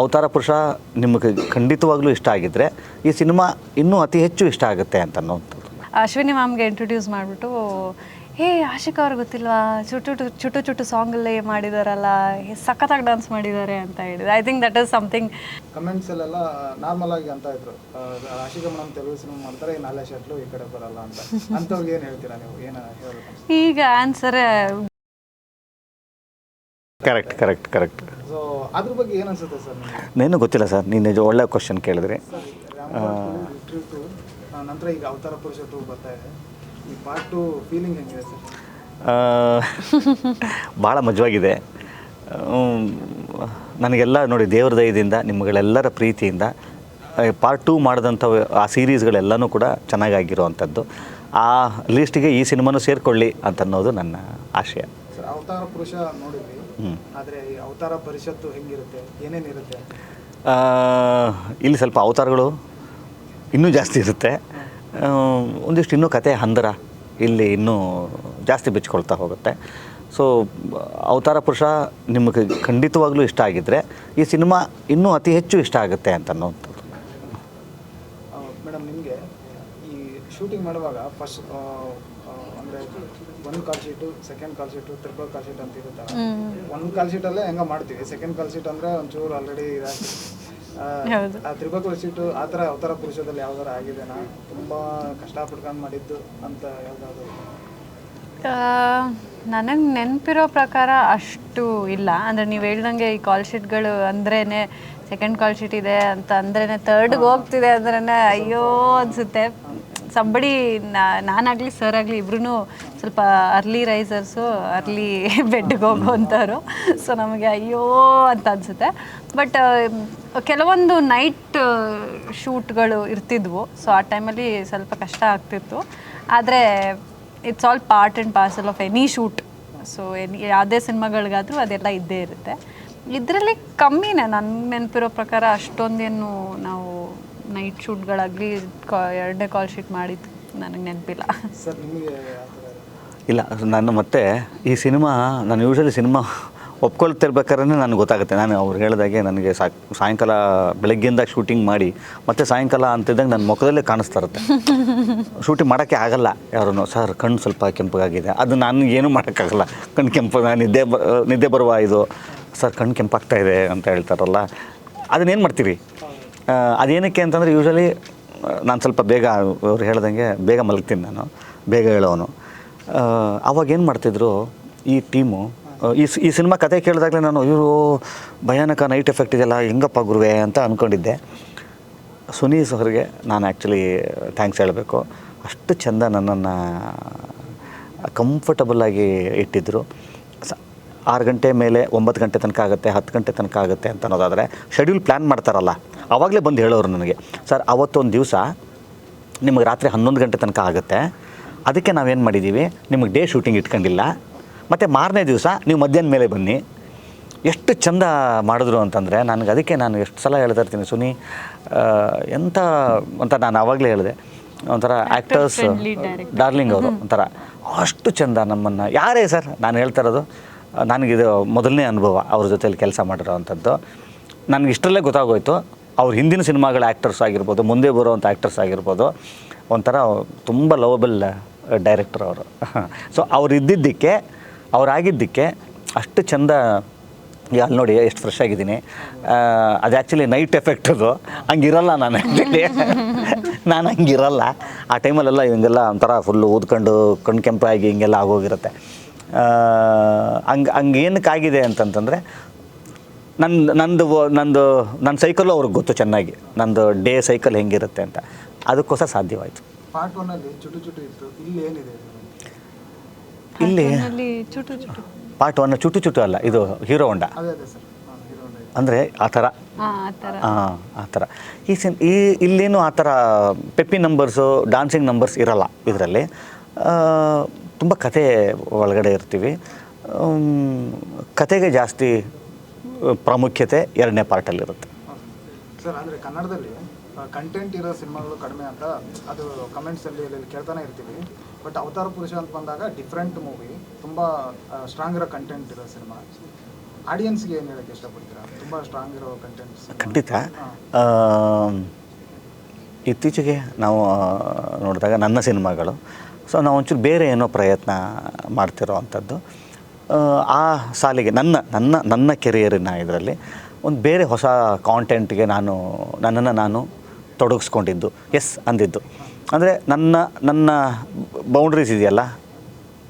ಅವತಾರ ಪುರುಷ ನಿಮಗೆ ಖಂಡಿತವಾಗ್ಲೂ ಇಷ್ಟ ಆಗಿದ್ರೆ ಈ ಸಿನಿಮಾ ಇನ್ನೂ ಅತಿ ಹೆಚ್ಚು ಇಷ್ಟ ಆಗುತ್ತೆ ಅಂತ ಅನ್ನೋಂಥದ್ದು ಅಶ್ವಿನಿ ಮ್ಯಾಮ್ಗೆ ಇಂಟ್ರೊಡ್ಯೂಸ್ ಮಾಡಿಬಿಟ್ಟು ಹೇ ಆಶಿಕಾ ಅವ್ರು ಗೊತ್ತಿಲ್ವಾ? ಚುಟು ಚುಟು ಚುಟು ಸಾಂಗ್ ಸಾಂಗಲ್ಲೇ ಮಾಡಿದಾರಲ್ಲ ಹೇ, ಸಖತ್ತಾಗಿ ಡಾನ್ಸ್ ಮಾಡಿದ್ದಾರೆ ಅಂತ ಹೇಳಿದ್ರು. I think that is something comments ಅಲ್ಲೆಲ್ಲ ನಾರ್ಮಲ್ ಆಗಿ ಅಂತ ಇದ್ರು. ಆಶಿಕ ಮೇಡಮ್ ತೆಲುಗು ಸಿನಿಮಾ ಮಾಡ್ತಾರೆ ಈ ನಾಲೆ ಶಟ್ಲು ಈ ಕಡೆ ಬರಲ್ಲ ಅಂತ. ಅಂಥವ್ರಿಗೆ ಏನು ಹೇಳ್ತೀರಾ ನೀವು? ಏನು ಹೇಳ್ಬೇಕು? ಈಗ ಆನ್ಸರ್ ಕರೆಕ್ಟ್ ಕರೆಕ್ಟ್ ಕರೆಕ್ಟ್ ಅದ್ರ ಬಗ್ಗೆ ಏನು ಅನ್ಸುತ್ತೆ ಸರ್ ನೇನು ಗೊತ್ತಿಲ್ಲ ಸರ್. ನೀನು ನಿಜ ಒಳ್ಳೆ ಕ್ವಶನ್ ಕೇಳಿದ್ರಿ. ನಂತರ ಈಗ ಅವತಾರ ಪುರುಷ ಟು ಬರ್ತಾ ಇದೆ. ಈ ಪಾರ್ಟ್ ಟು ಫೀಲಿಂಗ್ ಹೆಂಗಿದೆ ಸರ್? ಭಾಳ ಮಜವಾಗಿದೆ ನನಗೆಲ್ಲ ನೋಡಿ ದೇವ್ರ ದಯದಿಂದ ನಿಮ್ಮಗಳೆಲ್ಲರ ಪ್ರೀತಿಯಿಂದ ಪಾರ್ಟ್ ಟೂ ಮಾಡಿದಂಥ ಆ ಸೀರೀಸ್ಗಳೆಲ್ಲನೂ ಕೂಡ ಚೆನ್ನಾಗಾಗಿರುವಂಥದ್ದು. ಆ ಲೀಸ್ಟಿಗೆ ಈ ಸಿನಿಮಾನು ಸೇರಿಕೊಳ್ಳಿ ಅಂತ ಅನ್ನೋದು ನನ್ನ ಆಶಯ. ಸರ್ ಅವತಾರ ಪುರುಷ ನೋಡಿದ್ವಿ. ಆದರೆ ಈ ಅವತಾರ ಪರಿಷತ್ತು ಹೆಂಗಿರುತ್ತೆ? ಏನೇನಿರುತ್ತೆ ಇಲ್ಲಿ ಸ್ವಲ್ಪ ಅವತಾರಗಳು ಇನ್ನೂ ಜಾಸ್ತಿ ಇರುತ್ತೆ. ಒಂದಿಷ್ಟು ಇನ್ನೂ ಕತೆ ಹಂದರ ಇಲ್ಲಿ ಇನ್ನೂ ಜಾಸ್ತಿ ಬಿಚ್ಕೊಳ್ತಾ ಹೋಗುತ್ತೆ. ಸೊ ಅವತಾರ ಪುರುಷ ನಿಮಗೆ ಖಂಡಿತವಾಗ್ಲೂ ಇಷ್ಟ ಆಗಿದ್ದರೆ ಈ ಸಿನಿಮಾ ಇನ್ನೂ ಅತಿ ಹೆಚ್ಚು ಇಷ್ಟ ಆಗುತ್ತೆ ಅಂತ ಅನ್ನೋವಂಥದ್ದು ಮೇಡಮ್ ನಿಮಗೆ ಈ ಶೂಟಿಂಗ್ ಮಾಡುವಾಗ ಫಸ್ಟ್ ಅಂದರೆ ಒಂದು call sheet second call sheet triple call sheet ಅಂತ ಇರುತ್ತಲ್ಲ? ಒಂದು ಕಾಲ್ ಶೀಟಲ್ಲೇ ಹೆಂಗ ಮಾಡ್ತೀವಿ. ಸೆಕೆಂಡ್ ಕಾಲ್ ಶೀಟ್ ಅಂದರೆ ಒಂಚೂರು ಆಲ್ರೆಡಿ ಹೌದು. ಆ ತ್ರಿಬಲ್ ಕಾಲ್ ಶೀಟು ಆ ಥರ ಅವತಾರ ಪುರುಷದಲ್ಲಿ ಯಾವ್ದಾರ ಆಗಿದೆನಾ? ತುಂಬ ಕಷ್ಟಪಟ್ಕೊಂಡು ಮಾಡಿದ್ದು ಅಂತ ಯಾವ್ದಾದ್ರು ನನಗೆ ನೆನಪಿರೋ ಪ್ರಕಾರ ಅಷ್ಟು ಇಲ್ಲ. ಅಂದರೆ ನೀವು ಹೇಳ್ದಂಗೆ ಈ ಕಾಲ್ ಶೀಟ್ಗಳು ಅಂದ್ರೇ ಸೆಕೆಂಡ್ ಕಾಲ್ ಶೀಟ್ ಇದೆ ಅಂತ ಅಂದ್ರೇ ತರ್ಡ್ಗೆ ಹೋಗ್ತಿದೆ ಅಂದ್ರೇ ಅಯ್ಯೋ ಅನಿಸುತ್ತೆ. ಸಂಬಡಿ ನಾನಾಗಲಿ ಸರ್ ಆಗಲಿ ಇಬ್ರು ಸ್ವಲ್ಪ ಅರ್ಲಿ ರೈಸರ್ಸು ಅರ್ಲಿ ಬೆಡ್ಗೆ ಹೋಗುವಂಥವ್ರು. ಸೊ ನಮಗೆ ಅಯ್ಯೋ ಅಂತ ಅನಿಸುತ್ತೆ. ಬಟ್ ಕೆಲವೊಂದು ನೈಟ್ ಶೂಟ್ಗಳು ಇರ್ತಿದ್ವು. ಸೊ ಆ ಟೈಮಲ್ಲಿ ಸ್ವಲ್ಪ ಕಷ್ಟ ಆಗ್ತಿತ್ತು. ಆದರೆ it's all part and parcel of any shoot so any ಯಾವುದೇ ಸಿನಿಮಾಗಳಿಗಾದರೂ ಅದೆಲ್ಲ ಇದ್ದೇ ಇರುತ್ತೆ. ಇದರಲ್ಲಿ ಕಮ್ಮಿನೇ ನನ್ನ ನೆನಪಿರೋ ಪ್ರಕಾರ ಅಷ್ಟೊಂದೇನು ನಾವು ನೈಟ್ ಶೂಟ್ಗಳಾಗಲಿ ಕಾ ಎರಡನೇ ಕಾಲ್ ಶೀಟ್ ಮಾಡಿದ್ದು. ನನಗೆ ನೆನಪಿಲ್ಲ. ಸರ್ ನಿಮಗೆ ಆ ಇಲ್ಲ ನಾನು ಮತ್ತೆ ಈ ಸಿನಿಮಾ ನಾನು ಯೂಶಲಿ ಸಿನಿಮಾ ಒಪ್ಕೊಳ್ತಿರ್ಬೇಕಾದ್ರೆ ನನಗೆ ಗೊತ್ತಾಗುತ್ತೆ. ನಾನು ಅವ್ರು ಹೇಳಿದಾಗೆ ನನಗೆ ಸಾ ಸಾಯಂಕಾಲ ಬೆಳಗ್ಗೆಯಿಂದ ಶೂಟಿಂಗ್ ಮಾಡಿ ಮತ್ತೆ ಸಾಯಂಕಾಲ ಅಂತಿದ್ದಂಗೆ ನನ್ನ ಮುಖದಲ್ಲೇ ಕಾಣಿಸ್ತಾ ಇರುತ್ತೆ. ಶೂಟಿಂಗ್ ಮಾಡೋಕ್ಕೆ ಆಗಲ್ಲ ಯಾರೂ ಸರ್ ಕಣ್ಣು ಸ್ವಲ್ಪ ಕೆಂಪಗಾಗಿದೆ ಅದು ನಾನು ಏನು ಮಾಡೋಕ್ಕಾಗಲ್ಲ. ಕಣ್ಣು ಕೆಂಪು ನಾನು ನಿದ್ದೆ ಬ ನಿದ್ದೆ ಬರುವ ಇದು. ಸರ್ ಕಣ್ಣು ಕೆಂಪಾಗ್ತಾ ಇದೆ ಅಂತ ಹೇಳ್ತಾರಲ್ಲ. ಅದನ್ನೇನು ಮಾಡ್ತೀರಿ? ಅದೇನಕ್ಕೆ ಅಂತಂದರೆ ಯೂಶ್ವಲಿ ನಾನು ಸ್ವಲ್ಪ ಬೇಗ ಅವ್ರು ಹೇಳ್ದಂಗೆ ಬೇಗ ಮಲಗ್ತೀನಿ ನಾನು, ಬೇಗ ಹೇಳೋನು. ಅವಾಗೇನು ಮಾಡ್ತಿದ್ರು, ಈ ಟೀಮು ಈ ಈ ಸಿನಿಮಾ ಕತೆ ಕೇಳಿದಾಗಲೇ ನಾನು ಇವರು ಭಯಾನಕ ನೈಟ್ ಎಫೆಕ್ಟ್ ಇದೆಯಲ್ಲ, ಹೆಂಗಪ್ಪ ಗುರುವೆ? ಅಂತ ಅಂದ್ಕೊಂಡಿದ್ದೆ ಸುನಿ ಅವರಿಗೆ ನಾನು ಆ್ಯಕ್ಚುಲಿ ಥ್ಯಾಂಕ್ಸ್ ಹೇಳಬೇಕು. ಅಷ್ಟು ಚೆಂದ ನನ್ನನ್ನು ಕಂಫರ್ಟಬಲ್ಲಾಗಿ ಇಟ್ಟಿದ್ದರು ಆರು ಗಂಟೆ ಮೇಲೆ ಒಂಬತ್ತು ಗಂಟೆ ತನಕ ಆಗುತ್ತೆ, ಹತ್ತು ಗಂಟೆ ತನಕ ಆಗುತ್ತೆ ಅಂತ ಅನ್ನೋದಾದರೆ ಶೆಡ್ಯೂಲ್ ಪ್ಲ್ಯಾನ್ ಮಾಡ್ತಾರಲ್ಲ. ಆವಾಗಲೇ ಬಂದು ಹೇಳೋರು ನನಗೆ ಸರ್ ಅವತ್ತೊಂದು ದಿವಸ ನಿಮಗೆ ರಾತ್ರಿ ಹನ್ನೊಂದು ಗಂಟೆ ತನಕ ಆಗುತ್ತೆ. ಅದಕ್ಕೆ ನಾವೇನು ಮಾಡಿದ್ದೀವಿ ನಿಮಗೆ ಡೇ ಶೂಟಿಂಗ್ ಇಟ್ಕೊಂಡಿಲ್ಲ. ಮತ್ತು ಮಾರನೇ ದಿವಸ ನೀವು ಮಧ್ಯಾಹ್ನ ಮೇಲೆ ಬನ್ನಿ. ಎಷ್ಟು ಚಂದ ಮಾಡಿದ್ರು ಅಂತಂದರೆ ನನಗೆ ಅದಕ್ಕೆ ನಾನು ಎಷ್ಟು ಸಲ ಹೇಳ್ತಾ ಇರ್ತೀನಿ ಸುನಿ ಎಂಥ ಅಂತ ನಾನು ಆವಾಗಲೇ ಹೇಳಿದೆ. ಒಂಥರ ಆ್ಯಕ್ಟರ್ಸ್. ಡಾರ್ಲಿಂಗ್ ಅವರು ಒಂಥರ ಅಷ್ಟು ಚಂದ ನಮ್ಮನ್ನು. ಯಾರೇ ಸರ್ ನಾನು ಹೇಳ್ತಾ ಇರೋದು ನನಗಿದು ಮೊದಲನೇ ಅನುಭವ ಅವ್ರ ಜೊತೆಲಿ ಕೆಲಸ ಮಾಡಿರೋ ಅಂಥದ್ದು ನನಗೆ ಇಷ್ಟರಲ್ಲೇ ಗೊತ್ತಾಗೋಯ್ತು. ಅವ್ರ ಹಿಂದಿನ ಸಿನಿಮಾಗಳ ಆ್ಯಕ್ಟರ್ಸ್ ಆಗಿರ್ಬೋದು, ಮುಂದೆ ಬರುವಂಥ ಆ್ಯಕ್ಟರ್ಸ್ ಆಗಿರ್ಬೋದು, ಒಂಥರ ತುಂಬ ಲವಬಲ್ ಡೈರೆಕ್ಟರ್ ಅವರು. ಸೊ ಅವ್ರು ಇದ್ದಿದ್ದಕ್ಕೆ ಅವರಾಗಿದ್ದಕ್ಕೆ ಅಷ್ಟು ಚಂದ ಅಲ್ಲಿ ನೋಡಿ, ಎಷ್ಟು ಫ್ರೆಶ್ ಆಗಿದ್ದೀನಿ. ಅದು ಆ್ಯಕ್ಚುಲಿ ನೈಟ್ ಎಫೆಕ್ಟ್ ಅದು. ಹಂಗಿರಲ್ಲ ನಾನು ಆ್ಯಕ್ಚುಲಿ ನಾನು ಹಂಗಿರಲ್ಲ. ಆ ಟೈಮಲ್ಲೆಲ್ಲ ಹಿಂಗೆಲ್ಲ ಒಂಥರ ಫುಲ್ಲು ಊದ್ಕೊಂಡು ಕಣ್ಣು ಕೆಂಪಾಗಿ ಹಿಂಗೆಲ್ಲ ಆಗೋಗಿರುತ್ತೆ. ಹಂಗೆ ಹಂಗೆ ಏನಕ್ಕಾಗಿದೆ ಅಂತಂತಂದರೆ ನನ್ನ ನಂದು ನಂದು ನನ್ನ ಸೈಕಲ್ಲು ಅವ್ರಿಗೆ ಗೊತ್ತು ಚೆನ್ನಾಗಿ. ನಂದು ಡೇ ಸೈಕಲ್ ಹೆಂಗಿರುತ್ತೆ ಅಂತ. ಅದಕ್ಕೋಸ್ಕರ ಸಾಧ್ಯವಾಯಿತು. ಪಾರ್ಟ್ ಒನ್ನಲ್ಲಿ ಚುಟು ಚುಟು ಇತ್ತು. ಇಲ್ಲಿ ಏನಿದೆ? ಇಲ್ಲಿ ಅಲ್ಲಿ ಚುಟು ಚುಟು. ಪಾರ್ಟ್ ಒನ್ ಚುಟು ಚುಟು ಅಲ್ಲ ಇದು ಹೀರೋ ಹೊಂಡ. ಅದೇ ಅದೇ ಸರ್. ಹೀರೋ ಇದೆ. ಅಂದರೆ ಆ ಥರ. ಹಾಂ ಆ ಥರ. ಹಾಂ ಆ ಥರ. ಈ ಸಿನ್ ಈ ಇಲ್ಲೇನು ಆ ಥರ ಪೆಪ್ಪಿ ನಂಬರ್ಸು ಡಾನ್ಸಿಂಗ್ ನಂಬರ್ಸ್ ಇರಲ್ಲ ಇದರಲ್ಲಿ. ತುಂಬ ಕತೆ ಒಳಗಡೆ ಇರ್ತೀವಿ. ಕತೆಗೆ ಜಾಸ್ತಿ ಪ್ರಾಮುಖ್ಯತೆ ಎರಡನೇ ಪಾರ್ಟಲ್ಲಿರುತ್ತೆ. ಸರ್ ಅಂದರೆ ಕನ್ನಡದಲ್ಲಿ ಕಂಟೆಂಟ್ ಇರೋ ಸಿನಿಮಾಗಳು ಕಡಿಮೆ ಅಂತ ಅದು ಕಮೆಂಟ್ಸಲ್ಲಿ ಇಲ್ಲಿ ಕೇಳ್ತಾನೆ ಇರ್ತೀವಿ. ಬಟ್ ಅವತಾರ ಪುರುಷ ಅಂತ ಬಂದಾಗ ಡಿಫ್ರೆಂಟ್ ಮೂವಿ ತುಂಬ ಸ್ಟ್ರಾಂಗ್ ಇರೋ ಕಂಟೆಂಟ್ ಇರೋ ಸಿನಿಮಾ. ಆಡಿಯನ್ಸ್ಗೆ ಏನು ಹೇಳಕ್ಕೆ ಇಷ್ಟಪಡ್ತೀರಾ? ತುಂಬ ಸ್ಟ್ರಾಂಗ್ ಇರೋ ಕಂಟೆಂಟ್ಸ್ ಖಂಡಿತ. ಇತ್ತೀಚೆಗೆ ನಾವು ನೋಡಿದಾಗ ನನ್ನ ಸಿನಿಮಾಗಳು. ಸೊ ನಾವು ಒಂಚೂರು ಬೇರೆ ಏನೋ ಪ್ರಯತ್ನ ಮಾಡ್ತಿರೋ ಅಂಥದ್ದು. ಆ, ಸಾಲಿಗೆ ನನ್ನ ನನ್ನ ನನ್ನ ಕೆರಿಯರಿನ ಇದರಲ್ಲಿ ಒಂದು ಬೇರೆ ಹೊಸ ಕಾಂಟೆಂಟ್ಗೆ ನಾನು ನನ್ನನ್ನು ನಾನು ತೊಡಗಿಸ್ಕೊಂಡಿದ್ದು. ಎಸ್ ಅಂದಿದ್ದು. ಅಂದರೆ ನನ್ನ ನನ್ನ ಬೌಂಡ್ರೀಸ್ ಇದೆಯಲ್ಲ?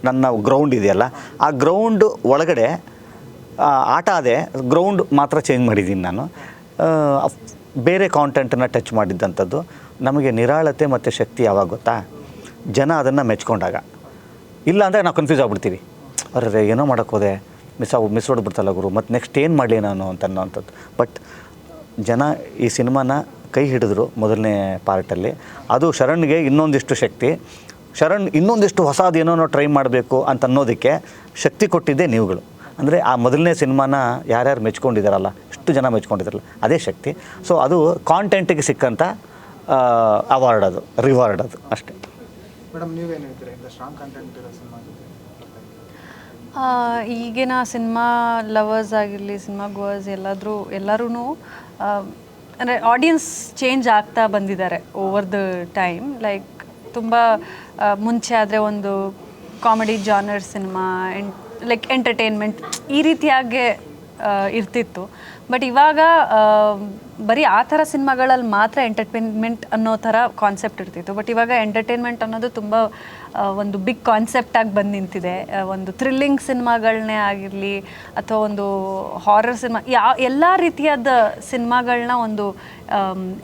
ನನ್ನ ಗ್ರೌಂಡ್ ಇದೆಯಲ್ಲ? ಆ ಗ್ರೌಂಡ್ ಒಳಗಡೆ ಆಟ ಅದೇ ಗ್ರೌಂಡ್ ಮಾತ್ರ ಚೇಂಜ್ ಮಾಡಿದ್ದೀನಿ ನಾನು. ಬೇರೆ ಕಾಂಟೆಂಟನ್ನು ಟಚ್ ಮಾಡಿದ್ದಂಥದ್ದು ನಮಗೆ ನಿರಾಳತೆ ಮತ್ತು ಶಕ್ತಿ ಯಾವಾಗ ಗೊತ್ತಾ? ಜನ ಅದನ್ನು ಮೆಚ್ಕೊಂಡಾಗ. ಇಲ್ಲ ಅಂದರೆ ನಾವು ಕನ್ಫ್ಯೂಸ್ ಆಗ್ಬಿಡ್ತೀವಿ. ಅರೆ ಏನೋ ಮಾಡೋಕ್ಕೆ ಹೋದೆ. ಮಿಸ್ ಆಗಿ ಮಿಸ್ ಹೊಡ್ಬಿಡ್ತಲ್ಲ ಗುರು, ಮತ್ತು ನೆಕ್ಸ್ಟ್ ಏನು ಮಾಡಲಿ ನಾನು ಅಂತ ಅನ್ನೋವಂಥದ್ದು ಬಟ್ ಜನ ಈ ಸಿನಿಮಾನ ಕೈ ಹಿಡಿದ್ರು ಮೊದಲನೇ ಪಾರ್ಟಲ್ಲಿ ಅದು ಶರಣ್ಗೆ ಇನ್ನೊಂದಿಷ್ಟು ಶಕ್ತಿ. ಶರಣ್ ಇನ್ನೊಂದಿಷ್ಟು ಹೊಸದು ಏನೋ ಟ್ರೈ ಮಾಡಬೇಕು ಅಂತ ಅನ್ನೋದಕ್ಕೆ ಶಕ್ತಿ ಕೊಟ್ಟಿದ್ದೆ ನೀವುಗಳು. ಅಂದರೆ ಆ ಮೊದಲನೇ ಸಿನಿಮಾನ ಯಾರ್ಯಾರು ಮೆಚ್ಕೊಂಡಿದ್ದಾರಲ್ಲ ಎಷ್ಟು ಜನ ಮೆಚ್ಕೊಂಡಿದ್ದಾರಲ್ಲ ಅದೇ ಶಕ್ತಿ. ಸೊ ಅದು ಕಾಂಟೆಂಟಿಗೆ ಸಿಕ್ಕಂಥ ಅವಾರ್ಡ್ ಅದು ರಿವಾರ್ಡ್ ಅದು ಅಷ್ಟೇ. ಮೇಡಮ್, ನೀವೇನು ಹೇಳ್ತೀರಾ? ಸ್ಟ್ರಾಂಗ್ ಕಂಟೆಂಟ್ ಇರೋ ಸಿನಿಮಾ ಈಗಿನ ಸಿನಿಮಾ ಲವರ್ಸ್ ಆಗಿರಲಿ, ಸಿನಿಮಾ ಗೋವರ್ಸ್ ಎಲ್ಲಾದರೂ ಎಲ್ಲರೂ ಅಂದರೆ ಆಡಿಯನ್ಸ್ ಚೇಂಜ್ ಆಗ್ತಾ ಬಂದಿದ್ದಾರೆ ಓವರ್ ದ ಟೈಮ್ ಲೈಕ್ ತುಂಬ ಮುಂಚೆ ಆದರೆ ಒಂದು ಕಾಮಿಡಿ ಜಾನರ್ ಸಿನಿಮಾ ಲೈಕ್ ಎಂಟರ್ಟೈನ್ಮೆಂಟ್ ಈ ರೀತಿಯಾಗೆ ಇರ್ತಿತ್ತು. ಬಟ್ ಇವಾಗ ಬರೀ ಆ ಥರ ಸಿನಿಮಾಗಳಲ್ಲಿ ಮಾತ್ರ ಎಂಟರ್ಟೈನ್ಮೆಂಟ್ ಅನ್ನೋ ಥರ ಕಾನ್ಸೆಪ್ಟ್ ಇರ್ತಿತ್ತು. ಬಟ್ ಇವಾಗ ಎಂಟರ್ಟೈನ್ಮೆಂಟ್ ಅನ್ನೋದು ತುಂಬ ಒಂದು ಬಿಗ್ ಕಾನ್ಸೆಪ್ಟಾಗಿ ಬಂದು ನಿಂತಿದೆ. ಒಂದು ಥ್ರಿಲ್ಲಿಂಗ್ ಸಿನಿಮಾಗಳನ್ನೇ ಆಗಿರಲಿ ಅಥವಾ ಒಂದು ಹಾರರ್ ಸಿನಿಮಾ, ಯಾ, ಎಲ್ಲ ರೀತಿಯಾದ ಸಿನಿಮಾಗಳನ್ನ ಒಂದು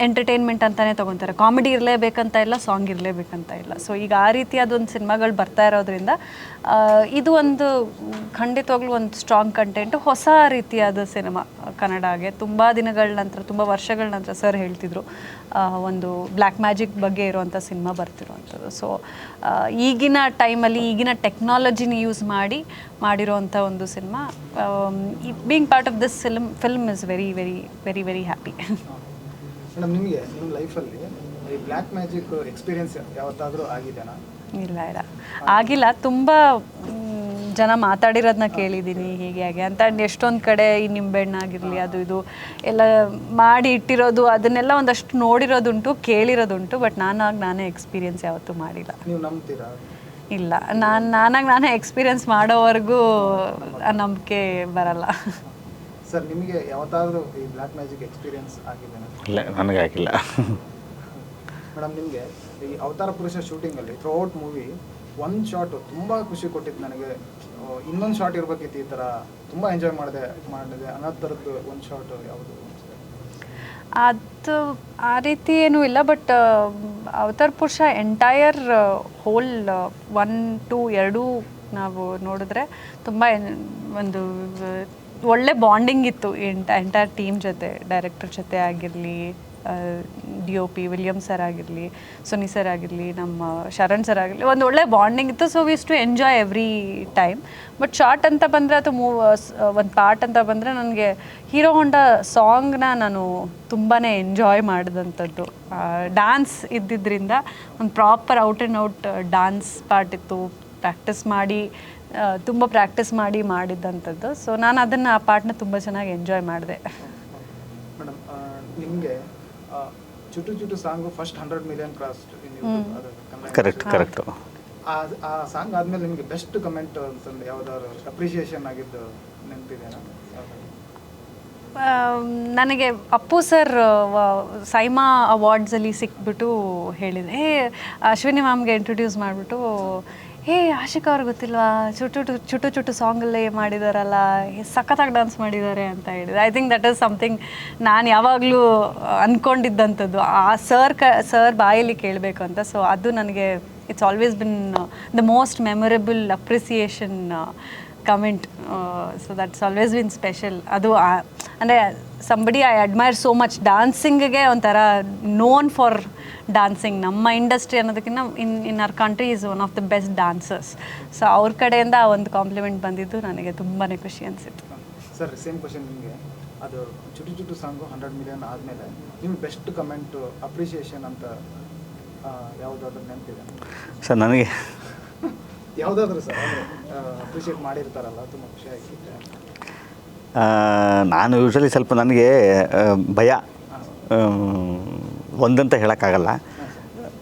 ಎಂಟರ್ಟೈನ್ಮೆಂಟ್ ಅಂತಲೇ ತೊಗೊತಾರೆ. ಕಾಮಿಡಿ ಇರಲೇಬೇಕಂತ ಇಲ್ಲ ಸಾಂಗ್ ಇರಲೇಬೇಕಂತ ಇಲ್ಲ. ಸೊ ಈಗ ಆ ರೀತಿಯಾದ ಒಂದು ಸಿನಿಮಾಗಳು ಬರ್ತಾ ಇರೋದ್ರಿಂದ ಇದು ಒಂದು ಖಂಡಿತವಾಗ್ಲೂ ಒಂದು ಸ್ಟ್ರಾಂಗ್ ಕಂಟೆಂಟ್ ಹೊಸ ರೀತಿಯಾದ ಸಿನಿಮಾ ಕನ್ನಡಗೆ ತುಂಬ ದಿನಗಳ ನಂತರ ತುಂಬ ವರ್ಷಗಳ ನಂತರ ಸರ್ ಹೇಳ್ತಿದ್ರು ಒಂದು ಬ್ಲ್ಯಾಕ್ ಮ್ಯಾಜಿಕ್ ಬಗ್ಗೆ ಇರುವಂಥ ಸಿನಿಮಾ ಬರ್ತಿರುವಂಥದ್ದು. ಸೊ ಈಗಿನ ಟೈಮಲ್ಲಿ ಈಗಿನ ಟೆಕ್ನಾಲಜಿನ ಯೂಸ್ ಮಾಡಿ ಮಾಡಿರೋವಂಥ ಒಂದು cinema being part of this film film is very very very very happy madam ನಿಮಗೆ ನಿಮ್ಮ ಲೈಫಲ್ಲಿ ಈ ಬ್ಲ್ಯಾಕ್ ಮ್ಯಾಜಿಕ್ ಎಕ್ಸ್ಪೀರಿಯನ್ಸ್ ಯಾವತ್ತಾದರೂ ಆಗಿದೆನಾ? ಇಲ್ಲ ಇಲ್ಲ. ಆಗಿಲ್ಲ. ತುಂಬ ಜನ ಮಾತಾಡಿರೋದನ್ನ ಕೇಳಿದ್ದೀನಿ ಹೀಗೆ ಹಾಗೆ. ಅಂತ ಅಂಡ್ ಎಷ್ಟೊಂದು ಕಡೆ ಈ ನಿಂಬೆಹಣ್ಣಾಗಿರಲಿ ಅದು ಇದು ಎಲ್ಲ ಮಾಡಿ ಇಟ್ಟಿರೋದು ಅದನ್ನೆಲ್ಲ ಒಂದಷ್ಟು ನೋಡಿರೋದುಂಟು ಕೇಳಿರೋದುಂಟು ಬಟ್ ನಾನಾಗಿ ನಾನೇ ಎಕ್ಸ್ಪೀರಿಯನ್ಸ್ ಯಾವತ್ತೂ ಮಾಡಿಲ್ಲ. ನೀವು ನಂಬ್ತೀರಾ? ಇಲ್ಲ ನಾನು ನಾನಾಗಿ ನಾನೇ ಎಕ್ಸ್ಪೀರಿಯನ್ಸ್ ಮಾಡೋವರೆಗೂ ಆ ನಂಬಿಕೆ ಬರಲ್ಲ. ಸರ್ ನಿಮಗೆ ಯಾವತ್ತಾದರೂ ಈ ಬ್ಲ್ಯಾಕ್ ಮ್ಯಾಜಿಕ್ ಎಕ್ಸ್ಪೀರಿಯನ್ಸ್ ಆಗಿದೆನಾ? ಇಲ್ಲ ನನಗಾಗಿಲ್ಲ ಮೇಡಮ್ ನಿಮಗೆ ಈ ಅವತಾರ ಪುರುಷ ಶೂಟಿಂಗಲ್ಲಿ ಥ್ರೂಔಟ್ ಮೂವಿ ಒಂದು ಶಾಟ್ ತುಂಬ ಖುಷಿ ಕೊಟ್ಟಿತ್ತು ನನಗೆ. ಇನ್ನೊಂದು ಶಾಟ್ ಇರಬೇಕಿತ್ತು ಈ ಥರ ತುಂಬ ಎಂಜಾಯ್ ಮಾಡಿದೆ ಮಾಡಿದೆ. ಅನ್ನೋ ಥರದ್ದು ಒಂದು ಶಾಟ್ ಯಾವುದು ಅದು ಆ ರೀತಿ ಏನೂ ಇಲ್ಲ but Avatar Purusha entire whole one two ಎರಡೂ ನಾವು ನೋಡಿದ್ರೆ ತುಂಬ ಒಂದು, ಒಳ್ಳೆ ಬಾಂಡಿಂಗ್ ಇತ್ತು. ಎಂಟ ಎಂಟೈರ್ ಟೀಮ್ ಜೊತೆ ಡೈರೆಕ್ಟರ್ ಜೊತೆ ಆಗಿರಲಿ D O P William sir ಆಗಿರಲಿ ಸುನಿ ಸರ್ ಆಗಿರಲಿ, ನಮ್ಮ ಶರಣ್ ಸರ್ ಆಗಿರಲಿ, ಒಂದು ಒಳ್ಳೆ ಬಾಂಡಿಂಗ್ ಇತ್ತು. So wish to enjoy every time but short ಅಂತ ಬಂದರೆ ಅಥವಾ ಮೂವ್ ಒಂದು ಪಾರ್ಟ್ ಅಂತ ಬಂದರೆ ನನಗೆ ಹೀರೋ ಹೊಂಡ ಸಾಂಗ್ನ ನಾನು ತುಂಬಾ ಎಂಜಾಯ್ ಮಾಡಿದಂಥದ್ದು ಡ್ಯಾನ್ಸ್ ಇದ್ದಿದ್ದರಿಂದ ಒಂದು proper out and out dance part ಇತ್ತು. ಪ್ರಾಕ್ಟೀಸ್ ಮಾಡಿ ತುಂಬ ಪ್ರಾಕ್ಟೀಸ್ ಮಾಡಿ ಮಾಡಿದ್ದಂಥದ್ದು ಸೊ ನಾನು ಅದನ್ನು ಆ ಪಾರ್ಟ್ನ ತುಂಬ ಚೆನ್ನಾಗಿ ಎಂಜಾಯ್ ಮಾಡಿದೆ. ನಿಮಗೆ Chutu Chutu song first hundred million cross correct correct ಆ ಆ ಸಾಂಗ್ ಆದ್ಮೇಲೆ ನಿಮಗೆ ಬೆಸ್ಟ್ ಕಮೆಂಟ್ ಅಂತಂದು ಯಾವ್ದಾದ್ರು ಅಪ್ರಿಷಿಯೇಷನ್ ಆಗಿದ್ದು ನೆನಪಿದೆನಾ ನನಗೆ ಅಪ್ಪು ಸರ್ ಸೈಮಾ ಅವಾರ್ಡ್ಸಲ್ಲಿ ಸಿಕ್ಬಿಟ್ಟು ಹೇಳಿದೆ ಹೇ ಅಶ್ವಿನಿ ಮ್ಯಾಮ್ಗೆ ಇಂಟ್ರೊಡ್ಯೂಸ್ ಮಾಡಿಬಿಟ್ಟು ಹೇ, ಆಶಿಕಾ ಅವ್ರಿಗೆ ಗೊತ್ತಿಲ್ವಾ? ಚುಟು ಚುಟು ಚುಟು ಸಾಂಗಲ್ಲೇ ಮಾಡಿದಾರಲ್ಲ ಸಖತ್ತಾಗಿ ಡಾನ್ಸ್ ಮಾಡಿದ್ದಾರೆ ಅಂತ ಹೇಳಿದೆ I think that is something ನಾನು ಯಾವಾಗಲೂ ಅಂದ್ಕೊಂಡಿದ್ದಂಥದ್ದು ಆ ಸರ್ ಕ ಸರ್ ಬಾಯಲ್ಲಿ ಕೇಳಬೇಕು ಅಂತ. ಸೊ ಅದು ನನಗೆ it's always been the most memorable appreciation comment so that's always been special ಅದು ಅಂದರೆ somebody I admire so much ಡ್ಯಾನ್ಸಿಂಗ್ಗೆ ಒಂಥರ ನೋನ್ ಫಾರ್ ಡಾನ್ಸಿಂಗ್ ನಮ್ಮ ಇಂಡಸ್ಟ್ರಿ ಅನ್ನೋದಕ್ಕಿಂತ in in our country is one of the best dancers so ಅವ್ರ ಕಡೆಯಿಂದ ಆ ಒಂದು compliment ಬಂದಿದ್ದು ನನಗೆ ತುಂಬಾ ಖುಷಿ ಅನಿಸಿತ್ತು. ಸರ್ ಸೇಮ್ ಕ್ವಶನ್ ನಿಮಗೆ. ಅದು Chutu Chutu song hundred million ಆದಮೇಲೆ ನಿಮ್ಮ ಬೆಸ್ಟ್ ಕಮೆಂಟು ಅಪ್ರಿಷಿಯೇಷನ್ ಅಂತ ಯಾವುದಾದ್ರೂ ನೆನಪಿದೆ? ಸರ್ ನನಗೆ ಯಾವುದಾದ್ರೂ ಸರ್ ಅಪ್ರಿಷಿಯೇಟ್ ಮಾಡಿರ್ತಾರಲ್ಲ, ತುಂಬ ಖುಷಿ ನಾನು ಯೂಶ್ವಲಿ ಸ್ವಲ್ಪ ನನಗೆ ಭಯ ಒಂದಂತ ಹೇಳೋಕ್ಕಾಗಲ್ಲ.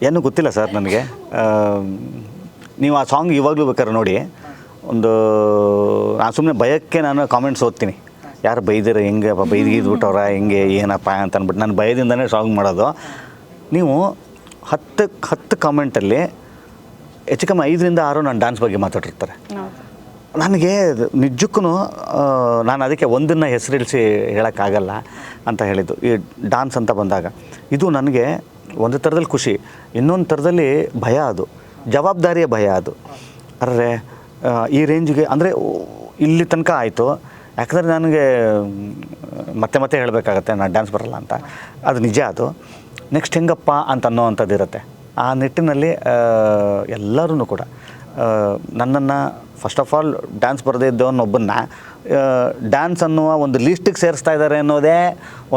ಏನೂ ಗೊತ್ತಿಲ್ಲ ಸರ್ ನನಗೆ. ನೀವು ಆ ಸಾಂಗ್ ಇವಾಗಲೂ ಬೇಕಾದ್ರೆ ನೋಡಿ. ಒಂದು ನಾನು ಸುಮ್ಮನೆ ಭಯಕ್ಕೆ ನಾನು ಕಾಮೆಂಟ್ಸ್ ಓದ್ತೀನಿ. ಯಾರು ಬೈದಿರ ಹೆಂಗೆ ಬೈದಿದ್ಬಿಟ್ಟವ್ರ ಹೆಂಗೆ, ಏನಪ್ಪ ಅಂತ ಅಂದ್ಬಿಟ್ಟು, ನಾನು ಭಯದಿಂದನೇ ಸಾಂಗ್ ಮಾಡೋದು. ನೀವು ಹತ್ತು ಹತ್ತು ಕಾಮೆಂಟಲ್ಲಿ ಹೆಚ್ಚು ಕಮ್ಮಿ ಐದರಿಂದ ಆರು ನಾನು ಡ್ಯಾನ್ಸ್ ಬಗ್ಗೆ ಮಾತಾಡಿರ್ತಾರೆ. ನನಗೆ ನಿಜಕ್ಕೂ ನಾನು ಅದಕ್ಕೆ ಒಂದನ್ನು ಹೆಸರಿಳಿಸಿ ಹೇಳೋಕ್ಕಾಗಲ್ಲ ಅಂತ ಹೇಳಿದ್ದು. ಈ ಡಾನ್ಸ್ ಅಂತ ಬಂದಾಗ. ಇದು ನನಗೆ ಒಂದು ಥರದಲ್ಲಿ ಖುಷಿ. ಇನ್ನೊಂದು ಥರದಲ್ಲಿ ಭಯ ಅದು. ಜವಾಬ್ದಾರಿಯ ಭಯ ಅದು. ಅರ್ರೆ ಆ, ಈ ರೇಂಜ್ಗೆ ಅಂದರೆ ಇಲ್ಲಿ ತನಕ ಆಯಿತು. ಯಾಕಂದರೆ ನನಗೆ ಮತ್ತೆ ಮತ್ತೆ ಹೇಳಬೇಕಾಗತ್ತೆ ನಾನು ಡ್ಯಾನ್ಸ್ ಬರಲ್ಲ ಅಂತ. ಅದು ನಿಜ ಅದು. ನೆಕ್ಸ್ಟ್ ಹೆಂಗಪ್ಪ ಅಂತ ಅನ್ನೋವಂಥದ್ದು ಇರುತ್ತೆ ಆ ನಿಟ್ಟಿನಲ್ಲಿ ಎಲ್ಲರೂ ಕೂಡ ನನ್ನನ್ನು ಫಸ್ಟ್ ಆಫ್ ಆಲ್ ಡ್ಯಾನ್ಸ್ ಬರದೇ ಇದ್ದವನ್ನೊಬ್ಬನ್ನ ಡ್ಯಾನ್ಸ್ ಅನ್ನುವ ಒಂದು ಲೀಸ್ಟಿಗೆ ಸೇರಿಸ್ತಾ ಇದ್ದಾರೆ ಅನ್ನೋದೇ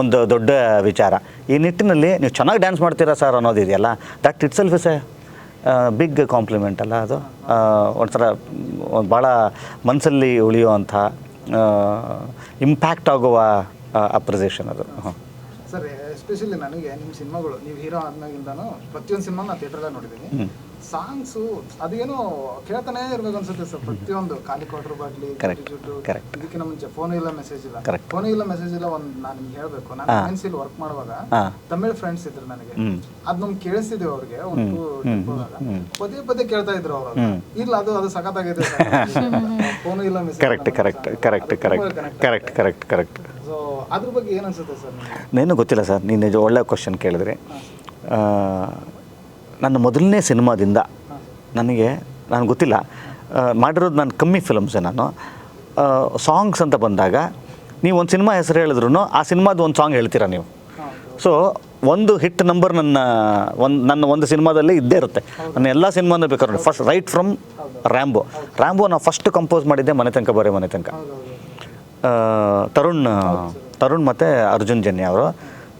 ಒಂದು ದೊಡ್ಡ ವಿಚಾರ. ಈ ನಿಟ್ಟಿನಲ್ಲಿ ನೀವು ಚೆನ್ನಾಗಿ ಡ್ಯಾನ್ಸ್ ಮಾಡ್ತೀರಾ sir ಅನ್ನೋದಿದೆಯಲ್ಲ that itself is a big compliment ಅಲ್ಲ ಅದು. ಒಂಥರ ಭಾಳ ಮನಸ್ಸಲ್ಲಿ ಉಳಿಯುವಂಥ ಇಂಪ್ಯಾಕ್ಟ್ ಆಗುವ ಅಪ್ರಿಸಿಯೇಷನ್ ಅದು. ಹಾಂ. ಸರ್ ಎಸ್ಪೆಷಲಿ ನನಗೆ ನಿಮ್ಮ ಸಿನಿಮಾಗಳು ನೀವು ಹೀರೋ ಆದ್ಮೇಲಿಂದಾನು ಪ್ರತಿಯೊಂದು ಸಿನಿಮಾ ನಾನು ಥಿಯೇಟ್ರಲ್ಲೇ ನೋಡಿದ್ದೀನಿ ಸಾಂಗ್ಸು ಅದೇನೋ ಕೇಳ್ತಾನೆ ಇರ್ಬೇಕು ಅನ್ಸುತ್ತೆ ಸರ್ ಪ್ರತಿಯೊಂದು ಖಾಲಿ ಕ್ವಾರ್ಟರ್ ಬಾಟ್ಲಿ. ಇದಕ್ಕಿಂತ ಮುಂಚೆ ಫೋನ್ ಇಲ್ಲ ಮೆಸೇಜ್ ಇಲ್ಲ. ಫೋನ್ ಇಲ್ಲ ಮೆಸೇಜ್ ಇಲ್ಲ ಒಂದು ನಾನು ನಿಮ್ಗೆ ಹೇಳ್ಬೇಕು. ನಾನು ಫ್ರೆಂಡ್ಸ್ ಇಲ್ಲಿ ವರ್ಕ್ ಮಾಡುವಾಗ ತಮಿಳ್ ಫ್ರೆಂಡ್ಸ್ ಇದ್ರು ನನಗೆ. ಅದ್ ನಮ್ಗೆ ಕೇಳಿಸಿದ್ವಿ ಅವ್ರಿಗೆ ಒಂದು ಪದೇ ಪದೇ ಕೇಳ್ತಾ ಇದ್ರು ಅವರು. ಇಲ್ಲ ಅದು ಅದು ಸಖತ್ತಾಗಿದೆ ಫೋನ್ ಇಲ್ಲ message correct correct correct correct correct correct correct ಅದ್ರ ಬಗ್ಗೆ ಏನು ಅನ್ಸುತ್ತೆ ಸರ್ ನೇನು ಗೊತ್ತಿಲ್ಲ ಸರ್ ನೀನು ನಿಜ ಒಳ್ಳೆ ಕ್ವಶನ್ ಕೇಳಿದ್ರಿ. ನನ್ನ ಮೊದಲನೇ ಸಿನಿಮಾದಿಂದ ನನಗೆ ನಾನು ಗೊತ್ತಿಲ್ಲ ಮಾಡಿರೋದು ನಾನು ಕಮ್ಮಿ ಫಿಲಮ್ಸೇ ನಾನು. ಸಾಂಗ್ಸ್ ಅಂತ ಬಂದಾಗ ನೀವು ಒಂದು ಸಿನಿಮಾ ಹೆಸರು ಹೇಳಿದ್ರು ಆ ಸಿನಿಮಾದ ಒಂದು ಸಾಂಗ್ ಹೇಳ್ತೀರಾ ನೀವು. ಸೊ ಒಂದು ಹಿಟ್ ನಂಬರ್ ನನ್ನ ಒಂದು ನನ್ನ ಒಂದು ಸಿನಿಮಾದಲ್ಲಿ ಇದ್ದೇ ಇರುತ್ತೆ. ನನ್ನ ಎಲ್ಲ ಸಿನಿಮಾನೂ ಬೇಕಾದ್ರೆ first right from Rambo Rambo ನಾವು ಫಸ್ಟ್ ಕಂಪೋಸ್ ಮಾಡಿದ್ದೆ ಮನೆ ತನಕ ಬರೀ ಮನೆ ತನಕ. ತರುಣ್ ತರುಣ್ ಮತ್ತು ಅರ್ಜುನ್ ಜನ್ಯ ಅವರು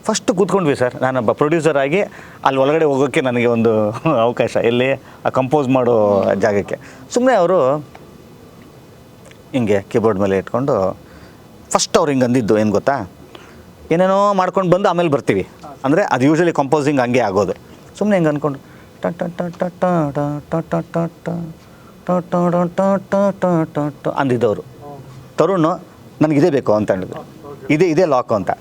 ಫಸ್ಟ್ ಕೂತ್ಕೊಂಡ್ವಿ ಸರ್ ನಾನೊಬ್ಬ ಪ್ರೊಡ್ಯೂಸರ್ ಆಗಿ ಅಲ್ಲಿ ಒಳಗಡೆ ಹೋಗೋಕ್ಕೆ ನನಗೆ ಒಂದು ಅವಕಾಶ ಎಲ್ಲಿ ಆ ಕಂಪೋಸ್ ಮಾಡೋ ಜಾಗಕ್ಕೆ ಸುಮ್ಮನೆ ಅವರು ಹಿಂಗೆ ಕೀಬೋರ್ಡ್ ಮೇಲೆ ಇಟ್ಕೊಂಡು ಫಸ್ಟ್ ಅವ್ರು ಹಿಂಗೆ ಅಂದಿದ್ದು ಏನು ಗೊತ್ತಾ ಏನೇನೋ ಮಾಡ್ಕೊಂಡು ಬಂದು ಆಮೇಲೆ ಬರ್ತೀವಿ ಅಂದರೆ ಅದು ಯೂಶ್ವಲಿ ಕಂಪೋಸಿಂಗ್ ಹಂಗೆ ಆಗೋದು ಸುಮ್ಮನೆ ಹಿಂಗೆ ಅಂದ್ಕೊಂಡು ಟ ಅಂದಿದ್ದವರು ತರುಣ್ ನನಗಿದೇ ಬೇಕು ಅಂತ ಹೇಳಿದ್ರು ಇದೇ. ಇದೇ ಲಾಕು ಅಂತ.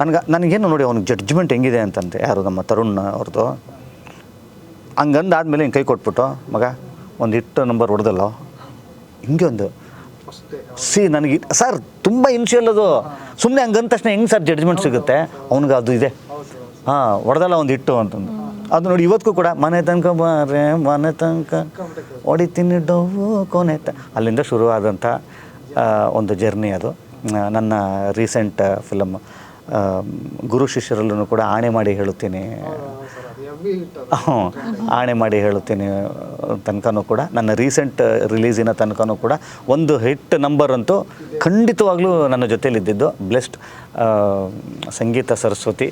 ನನಗೆ, ನನಗೇನು ನೋಡಿ ಅವ್ನಿಗೆ ಜಡ್ಜ್ಮೆಂಟ್ ಹೆಂಗಿದೆ ಅಂತಂತೆ ಯಾರು ನಮ್ಮ ತರುಣ್ ಅವ್ರದ್ದು ಹಂಗಂದಾದ್ಮೇಲೆ ಹಿಂಗೆ ಕೈ ಕೊಟ್ಬಿಟ್ಟು, ಮಗ, ಒಂದು ಹಿಟ್ಟು ನಂಬರ್ ಹೊಡೆದಲ್ಲ? ಹಿಂಗೆ ಒಂದು. ಸಿ, ನನಗೆ, ಸರ್, ತುಂಬ ಇನ್ಶಿಯಲ್ ಅದು. ಸುಮ್ಮನೆ ಹಂಗಂದ ತಕ್ಷಣ ಹೆಂಗೆ ಸರ್ ಜಡ್ಜ್ಮೆಂಟ್ ಸಿಗುತ್ತೆ? ಅವ್ನಿಗೆ ಅದು ಇದೆ. ಹಾಂ, ಹೊಡೆದಲ್ಲ ಒಂದು ಹಿಟ್ಟು ಅಂತಂದು. ಅದು ನೋಡಿ ಇವತ್ತಿಗೂ ಕೂಡ, ಮನೆ ತನಕ ಬಾರೆ, ಮನೆ ತನಕ ಹೊಡಿತೀನಿ ಡವ್ವು ಕೊನೆ ಅಲ್ಲಿಂದ ಶುರುವಾದಂಥ ಒಂದು ಜರ್ನಿ ಅದು. ನನ್ನ ರೀಸೆಂಟ್ ಫಿಲಮ್ ಗುರು ಶಿಷ್ಯರಲ್ಲೂ ಕೂಡ ಆಣೆ ಮಾಡಿ ಹೇಳುತ್ತೇನೆ. ಹ್ಞೂ ಆಣೆ ಮಾಡಿ ಹೇಳುತ್ತೇನೆ ತನಕನೂ ಕೂಡ. ನನ್ನ ರೀಸೆಂಟ್ ರಿಲೀಸಿನ ತನಕನೂ ಕೂಡ ಒಂದು ಹಿಟ್ ನಂಬರ್ ಅಂತೂ ಖಂಡಿತವಾಗ್ಲೂ ನನ್ನ ಜೊತೆಯಲ್ಲಿದ್ದಿದ್ದು. ಬ್ಲೆಸ್ಡ್ ಸಂಗೀತ ಸರಸ್ವತಿ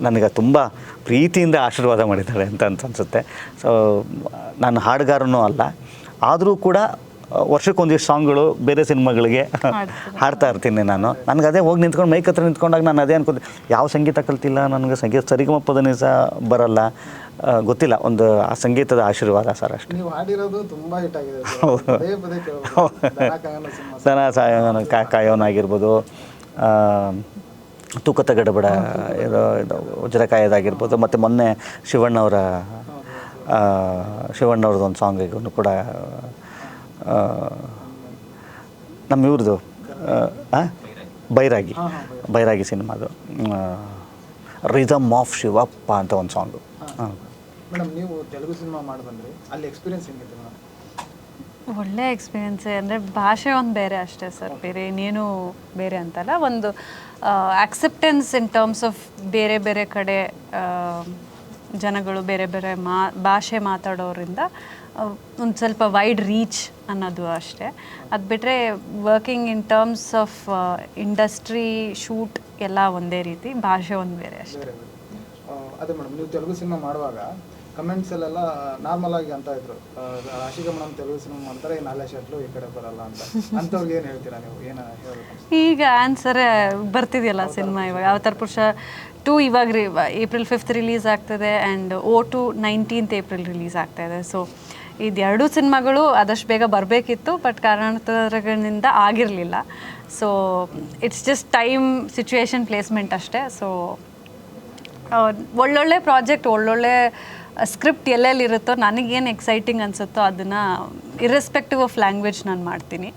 ನನಗೆ ತುಂಬ ಪ್ರೀತಿಯಿಂದ ಆಶೀರ್ವಾದ ಮಾಡಿದ್ದಾಳೆ ಅಂತ ಅಂತ ಅನಿಸುತ್ತೆ. ಸೊ ನಾನು ಹಾಡುಗಾರನೂ ಅಲ್ಲ. ಆದರೂ ಕೂಡ ವರ್ಷಕ್ಕೊಂದಿಷ್ಟು ಸಾಂಗ್ಗಳು ಬೇರೆ ಸಿನಿಮಾಗಳಿಗೆ ಹಾಡ್ತಾ ಇರ್ತೀನಿ ನಾನು. ನನಗೆ ಅದೇ ಹೋಗಿ ನಿಂತ್ಕೊಂಡು ಮೈಕ್ ಹತ್ರ ನಿಂತ್ಕೊಂಡಾಗ ನಾನು ಅದೇ ಅನ್ಕೋತೀನಿ ಯಾವ ಸಂಗೀತ ಕಲ್ತಿಲ್ಲ ನನಗೆ ಸಂಗೀತ ಸರಿಗಮಪ್ಪದನೇ ಸಹ ಬರಲ್ಲ. ಗೊತ್ತಿಲ್ಲ ಒಂದು ಆ ಸಂಗೀತದ ಆಶೀರ್ವಾದ ಸರ್ ಅಷ್ಟೇ. ನೀವು ಹಾಡಿರೋದು ತುಂಬಾ ಹಿಟ್ ಆಗಿದೆ ಸರ್. ದನ ಸಾಯೋನ ಕಾ ಕಾಯೋನಾಗಿರ್ಬೋದು ತೂಕತ ತೂಕದ ಗಡಬಡ ಇದು ಇದು ವಜ್ರಕಾಯದಾಗಿರ್ಬೋದು ಮತ್ತು ಮೊನ್ನೆ ಶಿವಣ್ಣವರ ಶಿವಣ್ಣವ್ರದ್ದು ಒಂದು ಸಾಂಗಿಗೂ ಕೂಡ ನಮ್ಮ ಇವ್ರದ್ದು ಬೈರಾಗಿ ಬೈರಾಗಿ ಸಿನಿಮಾದು ರಿದಮ್ ಆಫ್ ಶಿವಪ್ಪ ಅಂತ ಒಂದು ಸಾಂಗು ಒಳ್ಳೆ ಮೇಡಮ್ ನೀವು ತೆಲುಗು ಸಿನಿಮಾ ಮಾಡಿ ಬಂದ್ರಿ ಅಲ್ಲಿ ಎಕ್ಸ್ಪೀರಿಯನ್ಸ್ ಹೆಂಗಿತ್ತು ಮೇಡಮ್? ಒಳ್ಳೆ ಎಕ್ಸ್ಪೀರಿಯನ್ಸೇ ಅಂದರೆ ಭಾಷೆ ಒಂದು ಬೇರೆ ಅಷ್ಟೇ ಸರ್ ಬೇರೆ ಇನ್ನೇನು ಬೇರೆ ಅಂತಲ್ಲ ಒಂದು ಆಕ್ಸೆಪ್ಟೆನ್ಸ್ ಇನ್ ಟರ್ಮ್ಸ್ ಆಫ್ ಬೇರೆ ಬೇರೆ ಕಡೆ ಜನಗಳು ಬೇರೆ ಬೇರೆ ಮಾ ಭಾಷೆ ಮಾತಾಡೋರಿಂದ ಒಂದು ಸ್ವಲ್ಪ ವೈಡ್ ರೀಚ್ ಅನ್ನೋದು ಅಷ್ಟೇ. ಅದು ಬಿಟ್ಟರೆ working in terms of industry shoot ಎಲ್ಲ ಒಂದೇ ರೀತಿ ಭಾಷೆ ಒಂದು ಬೇರೆ ಅಷ್ಟೇ. ಅದೇ ಮೇಡಮ್ ನೀವು ತೆಲುಗು ಸಿನಿಮಾ ಮಾಡುವಾಗ ಕಮೆಂಟ್ಸಲ್ಲೆಲ್ಲ ನಾರ್ಮಲ್ ಆಗಿ ಅಂತ ಇದ್ರು. ರಾಶಿಕಾ ಮೇಡಮ್ ತೆಲುಗು ಸಿನಿಮಾ ಮಾಡ್ತಾರೆ ಈ ನಾಲೆ ಶಟ್ಲು ಈ ಕಡೆ ಬರಲ್ಲ ಅಂತ. ಅಂಥವ್ರಿಗೆ ಏನು ಹೇಳ್ತೀರಾ ನೀವು? ಏನು ಹೇಳಬೇಕು? ಈಗ ಆನ್ಸರ್ ಬರ್ತಿದೆಯಲ್ಲ ಸಿನಿಮಾ ಇವಾಗ. ಅವತಾರ ಪುರುಷ ಟು ಇವಾಗ ರಿ ಏಪ್ರಿಲ್ ಫಿಫ್ತ್ ರಿಲೀಸ್ ಆಗ್ತದೆ and O two nineteenth April release ಆಗ್ತಾಯಿದೆ ಸೊ ಇದೆರಡೂ ಸಿನಿಮಾಗಳು ಆದಷ್ಟು ಬೇಗ ಬರಬೇಕಿತ್ತು ಬಟ್ ಕಾರಣಾಂತರಗಳಿಂದ ಆಗಿರಲಿಲ್ಲ. So it's just time situation placement ಅಷ್ಟೇ. ಸೊ ಒಳ್ಳೊಳ್ಳೆ ಪ್ರಾಜೆಕ್ಟ್ ಒಳ್ಳೊಳ್ಳೆ ಸ್ಕ್ರಿಪ್ಟ್ ಎಲ್ಲೆಲ್ಲಿರುತ್ತೋ ನನಗೇನು ಎಕ್ಸೈಟಿಂಗ್ ಅನಿಸುತ್ತೋ ಅದನ್ನು ಇರ್ರೆಸ್ಪೆಕ್ಟಿವ್ ಆಫ್ ಲ್ಯಾಂಗ್ವೇಜ್ ನಾನು ಮಾಡ್ತೀನಿ.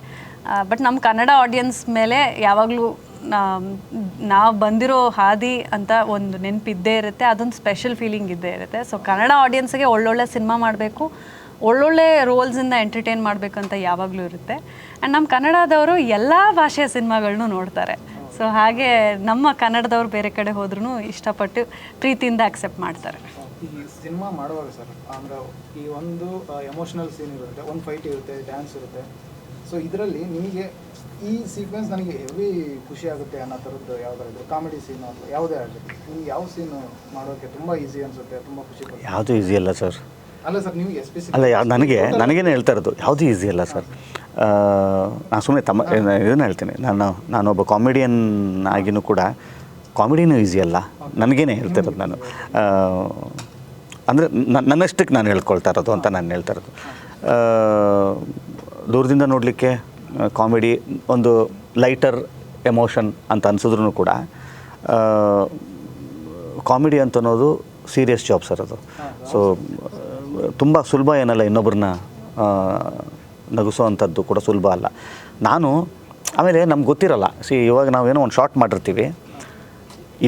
ಬಟ್ ನಮ್ಮ ಕನ್ನಡ ಆಡಿಯನ್ಸ್ ಮೇಲೆ ಯಾವಾಗಲೂ ನಾವು ಬಂದಿರೋ ಹಾದಿ ಅಂತ ಒಂದು ನೆನಪಿದ್ದೇ ಇರುತ್ತೆ, ಅದೊಂದು ಸ್ಪೆಷಲ್ ಫೀಲಿಂಗ್ ಇದ್ದೇ ಇರುತ್ತೆ. ಸೊ ಕನ್ನಡ ಆಡಿಯನ್ಸ್ಗೆ ಒಳ್ಳೊಳ್ಳೆ ಸಿನಿಮಾ ಮಾಡಬೇಕು. ಒಳ್ಳೊಳ್ಳೆ ರೋಲ್ಸಿಂದ ಎಂಟರ್ಟೈನ್ ಮಾಡಬೇಕಂತ ಯಾವಾಗಲೂ ಇರುತ್ತೆ. ಆ್ಯಂಡ್ ನಮ್ಮ ಕನ್ನಡದವರು ಎಲ್ಲ ಭಾಷೆಯ ಸಿನಿಮಾಗಳನ್ನು ನೋಡ್ತಾರೆ. ಸೊ ಹಾಗೆ ನಮ್ಮ ಕನ್ನಡದವ್ರು ಬೇರೆ ಕಡೆ ಹೋದ್ರೂ ಇಷ್ಟಪಟ್ಟು ಪ್ರೀತಿಯಿಂದ ಅಕ್ಸೆಪ್ಟ್ ಮಾಡ್ತಾರೆ. ಈ ಸಿನಿಮಾ ಮಾಡುವಾಗ ಸರ್ ಅಂದ್ರೆ ಈ ಒಂದು ಎಮೋಷನಲ್ ಸೀನ್ ಇರುತ್ತೆ ಒಂದು ಫೈಟ್ ಇರುತ್ತೆ ಡ್ಯಾನ್ಸ್ ಇರುತ್ತೆ. ಸೊ ಇದರಲ್ಲಿ ನಿಮಗೆ ಈ ಸೀಕ್ವೆನ್ಸ್ ನನಗೆ ಹೆವಿ ಖುಷಿ ಆಗುತ್ತೆ ಅನ್ನೋ ಥರದ್ದು ಯಾವ್ದಾದ್ರು ಕಾಮಿಡಿ ಸೀನ್ ಅಥವಾ ಯಾವುದೇ ಆಗಲಿ. ನಿಮ್ಗೆ ಯಾವ ಸೀನ್ ಮಾಡೋಕ್ಕೆ ತುಂಬ ಈಸಿ ಅನಿಸುತ್ತೆ ತುಂಬ ಖುಷಿ ಯಾವುದೂ ಈಸಿ ಅಲ್ಲ ಸರ್. ಅಲ್ಲ ನನಗೆ ನನಗೇನು ಹೇಳ್ತಾ ಇರೋದು ಯಾವುದೂ ಈಸಿ ಅಲ್ಲ ಸರ್. ನಾನು ಸುಮ್ಮನೆ ತಮ್ಮ ಇದನ್ನು ಹೇಳ್ತೀನಿ. ನಾನು ನಾನೊಬ್ಬ ಕಾಮಿಡಿಯನ್ ಆಗಿನೂ ಕೂಡ ಕಾಮಿಡಿನೂ ಈಸಿ ಅಲ್ಲ. ನನಗೇನೆ ಹೇಳ್ತಾ ಇರೋದು ನಾನು. ಅಂದರೆ ನನ್ನಷ್ಟಕ್ಕೆ ನಾನು ಹೇಳ್ಕೊಳ್ತಾ ಇರೋದು ಅಂತ ನಾನು ಹೇಳ್ತಾ ಇರೋದು. ದೂರದಿಂದ ನೋಡಲಿಕ್ಕೆ ಕಾಮಿಡಿ ಒಂದು ಲೈಟರ್ ಎಮೋಷನ್ ಅಂತ ಅನ್ಸಿದ್ರು ಕೂಡ ಕಾಮಿಡಿ ಅಂತ ಅನ್ನೋದು ಸೀರಿಯಸ್ ಜಾಬ್ ಸರ್ ಅದು. ಸೊ ತುಂಬ ಸುಲಭ ಏನಲ್ಲ ಇನ್ನೊಬ್ಬರನ್ನ ನಗಿಸೋವಂಥದ್ದು ಕೂಡ ಸುಲಭ ಅಲ್ಲ. ನಾನು, ಆಮೇಲೆ ನಮ್ಗೆ ಗೊತ್ತಿರಲ್ಲ. ಸಿ ಇವಾಗ ನಾವೇನೋ ಒಂದು ಶಾರ್ಟ್ ಮಾಡಿರ್ತೀವಿ.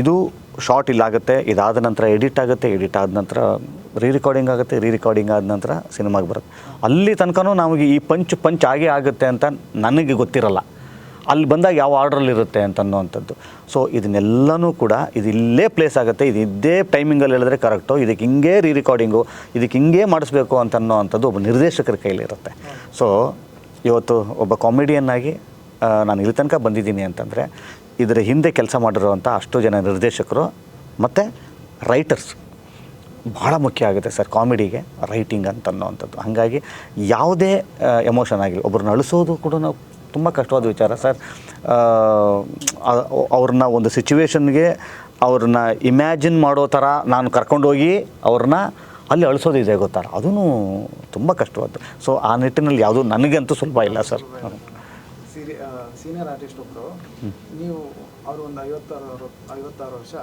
ಇದು ಶಾರ್ಟ್ ಇಲ್ಲಾಗುತ್ತೆ ಇದಾದ ನಂತರ ಎಡಿಟ್ ಆಗುತ್ತೆ ಎಡಿಟ್ ಆದ ನಂತರ ರೀ ರೆಕಾರ್ಡಿಂಗ್ ಆಗುತ್ತೆ ರೀ ರೆಕಾರ್ಡಿಂಗ್ ಆದ ನಂತರ ಸಿನಿಮಾಗೆ ಬರುತ್ತೆ. ಅಲ್ಲಿ ತನಕನೂ ನಮಗೆ ಈ ಪಂಚ್ ಪಂಚ್ ಆಗೇ ಆಗುತ್ತೆ ಅಂತ ನನಗೆ ಗೊತ್ತಿರಲ್ಲ. ಅಲ್ಲಿ ಬಂದಾಗ ಯಾವ ಆರ್ಡ್ರಲ್ಲಿ ಇರುತ್ತೆ ಅಂತ ಅನ್ನೋವಂಥದ್ದು ಸೊ ಇದನ್ನೆಲ್ಲನೂ ಕೂಡ ಇದು ಇಲ್ಲೇ ಪ್ಲೇಸ್ ಆಗುತ್ತೆ. ಇದು ಇದ್ದೇ ಟೈಮಿಂಗಲ್ಲಿ ಹೇಳಿದ್ರೆ ಕರೆಕ್ಟು ಇದಕ್ಕೆ ಹಿಂಗೆ ರೀ ರೆಕಾರ್ಡಿಂಗು ಇದಕ್ಕೆ ಹಿಂಗೆ ಮಾಡಿಸ್ಬೇಕು ಅಂತ ಅನ್ನೋವಂಥದ್ದು ಒಬ್ಬ ನಿರ್ದೇಶಕರ ಕೈಲಿರುತ್ತೆ ಸೊ ಇವತ್ತು ಒಬ್ಬ ಕಾಮಿಡಿಯನ್ ಆಗಿ ನಾನು ಇಲ್ಲಿ ತನಕ ಬಂದಿದ್ದೀನಿ ಅಂತಂದರೆ, ಇದರ ಹಿಂದೆ ಕೆಲಸ ಮಾಡಿರುವಂಥ ಅಷ್ಟು ಜನ ನಿರ್ದೇಶಕರು, ಮತ್ತು ರೈಟರ್ಸ್ ಭಾಳ ಮುಖ್ಯ ಆಗುತ್ತೆ ಸರ್ ಕಾಮಿಡಿಗೆ ರೈಟಿಂಗ್ ಅಂತ ಅನ್ನೋವಂಥದ್ದು ಹಾಗಾಗಿ ಯಾವುದೇ ಎಮೋಷನ್ ಆಗಿಲ್ಲ. ಒಬ್ಬರನ್ನ ನಳಿಸೋದು ಕೂಡ ನಾವು ತುಂಬ ಕಷ್ಟವಾದ ವಿಚಾರ. ಸರ್ ಅವ್ರನ್ನ ಒಂದು ಸಿಚುವೇಶನ್ಗೆ ಅವ್ರನ್ನ ಇಮ್ಯಾಜಿನ್ ಮಾಡೋ ಥರ ನಾನು ಕರ್ಕೊಂಡೋಗಿ ಅವ್ರನ್ನ ಅಲ್ಲಿ ಅಳಿಸೋದಿದೆ ಗೊತ್ತಾ? ಅದೂ ತುಂಬ ಕಷ್ಟವಾದ ಸೊ ಆ ನಿಟ್ಟಿನಲ್ಲಿ ಯಾವುದು ನನಗಂತೂ ಸ್ವಲ್ಪ ಇಲ್ಲ ಸರ್. ಸೀನಿಯರ್ ಆರ್ಟಿಸ್ಟ್ ಒಬ್ಬರು ನೀವು ಅವರು ಒಂದು ಐವತ್ತಾರು ಐವತ್ತಾರು ವರ್ಷ